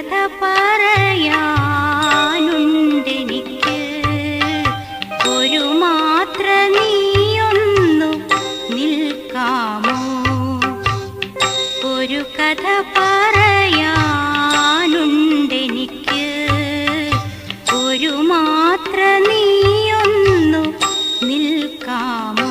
കഥ പറയാനുണ്ടെനിക്ക്. ഒരു മാത്ര നീയൊന്നു നിൽക്കാമോ? ഒരു കഥ പറയാനുണ്ടെനിക്ക്. ഒരു മാത്ര നീയൊന്നു നിൽക്കാമോ?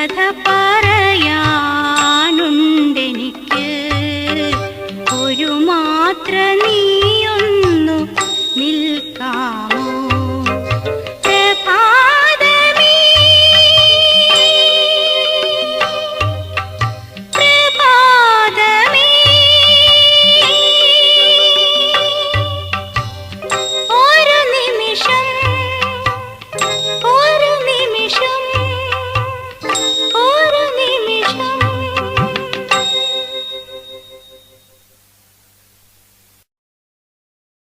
കഥ പറയാനുണ്ടെനിക്ക്. ഒരു മാത്ര നീയോ